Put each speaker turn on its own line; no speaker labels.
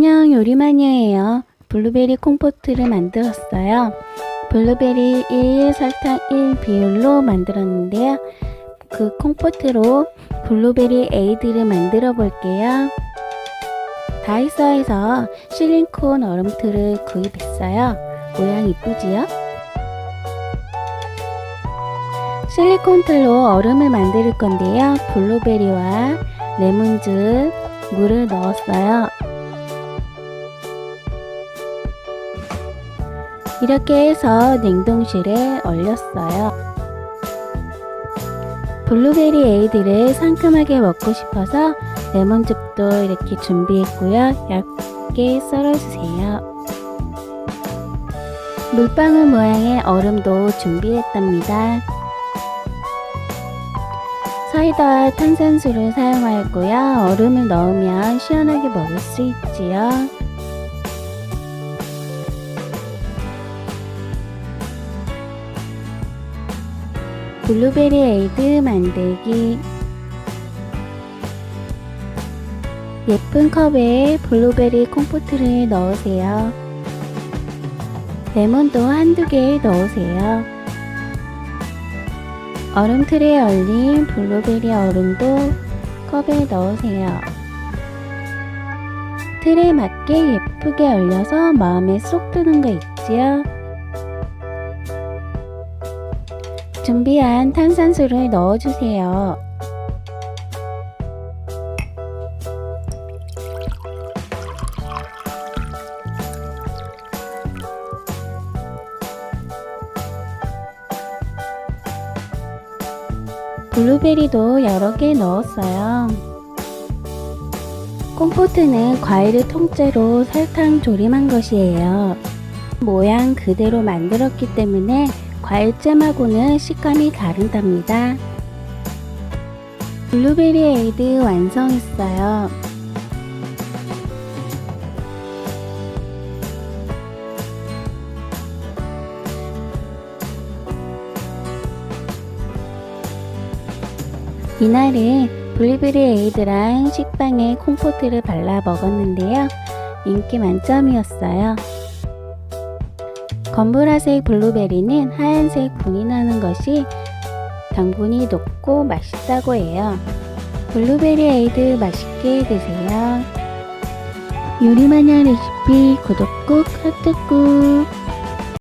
요리마니아예요. 블루베리 콩포트를 만들었어요. 블루베리 1, 설탕 1 비율로 만들었는데요. 그 콩포트로 블루베리 에이드를 만들어 볼게요. 다이소에서 실리콘 얼음틀을 구입했어요. 모양 이쁘지요? 실리콘 틀로 얼음을 만들 건데요. 블루베리와 레몬즙, 물을 넣었어요. 이렇게 해서 냉동실에 얼렸어요. 블루베리 에이드를 상큼하게 먹고 싶어서 레몬즙도 이렇게 준비했고요. 얇게 썰어주세요. 물방울 모양의 얼음도 준비했답니다. 사이다 탄산수를 사용하였고요. 얼음을 넣으면 시원하게 먹을 수 있지요. 블루베리 에이드 만들기 예쁜 컵에 블루베리 콩포트를 넣으세요. 레몬도 한두 개 넣으세요. 얼음 틀에 얼린 블루베리 얼음도 컵에 넣으세요. 틀에 맞게 예쁘게 얼려서 마음에 쏙 드는 거 있지요? 준비한 탄산수를 넣어주세요. 블루베리도 여러 개 넣었어요. 콩포트는 과일을 통째로 설탕 조림한 것이에요. 모양 그대로 만들었기 때문에 과일잼하고는 식감이 다르답니다. 블루베리 에이드 완성했어요. 이날은 블루베리 에이드랑 식빵에 콩포트를 발라 먹었는데요. 인기 만점이었어요. 검브라색 블루베리는 하얀색 분이 나는 것이 당분이 높고 맛있다고 해요. 블루베리 에이드 맛있게 드세요. 요리마냥 레시피 구독 꾹 하트 꾹